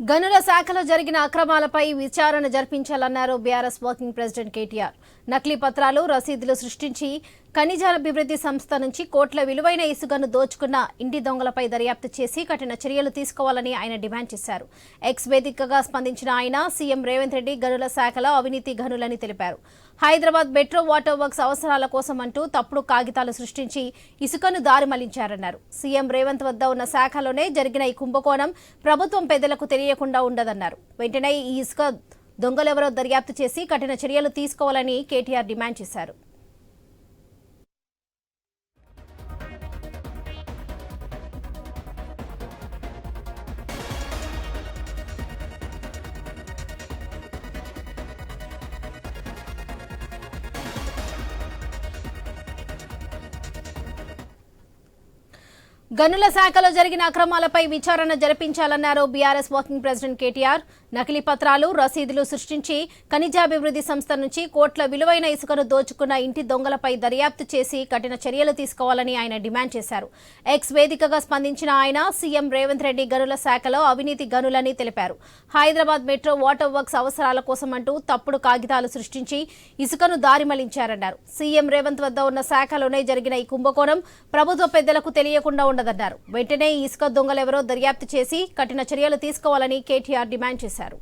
గనుల శాఖలో జరిగిన అక్రమాలపై విచారణ జరిపించాలన్నారు బీఆర్ఎస్ వర్కింగ్ ప్రెసిడెంట్ కేటీఆర్. నకిలీ పత్రాలు రసీదులు సృష్టించి ఖనిజాభివృద్ధి సంస్థ నుంచి కోట్ల విలువైన ఇసుకను దోచుకున్న ఇంటి దొంగలపై దర్యాప్తు చేసి కఠిన చర్యలు తీసుకోవాలని ఆయన డిమాండ్ చేశారు. ఎక్స్ వేదికగా స్పందించిన ఆయన సీఎం రేవంత్ రెడ్డి గనుల శాఖలో అవినీతి గనులని తెలిపారు. హైదరాబాద్ మెట్రో వాటర్ వర్క్స్ అవసరాల కోసం అంటూ తప్పుడు కాగితాలు సృష్టించి ఇసుకను దారి మళ్ళించారన్నారు. సీఎం రేవంత్ వద్ద ఉన్న శాఖలోనే జరిగిన ఈ కుంభకోణం ప్రభుత్వం పెద్దలకు చేయకుండా ఉండదన్నారు. వెంటనే ఈ ఇసుక దొంగలెవరో దర్యాప్తు చేసి కఠిన చర్యలు తీసుకోవాలని కేటీఆర్ డిమాండ్ చేశారు. గనుల శాఖలో జరిగిన అక్రమాలపై విచారణ జరిపించాలన్నారు బీఆర్ఎస్ వర్కింగ్ ప్రెసిడెంట్ కేటీఆర్. నకిలీ పత్రాలు రసీదులు సృష్టించి ఖనిజాభివృద్ధి సంస్థ నుంచి కోట్ల విలువైన ఇసుకను దోచుకున్న ఇంటి దొంగలపై దర్యాప్తు చేసి కఠిన చర్యలు తీసుకోవాలని ఆయన డిమాండ్ చేశారు. ఎక్స్ వేదికగా స్పందించిన ఆయన సీఎం రేవంత్ రెడ్డి గనుల శాఖలో అవినీతి గనులని తెలిపారు. హైదరాబాద్ మెట్రో వాటర్ వర్క్స్ అవసరాల కోసం అంటూ తప్పుడు కాగితాలు సృష్టించి ఇసుకను దారిమలించారన్నారు సీఎం రేవంత్ వద్ద ఉన్న శాఖలోనే జరిగిన ఈ కుంభకోణం ప్రభుత్వ పెద్దలకు తెలియకుండా ఉండదన్నారు. వెంటనే ఇసుక దొంగలెవరో దర్యాప్తు చేసి కఠిన చర్యలు తీసుకోవాలని కేటీఆర్ డిమాండ్ చేశారు.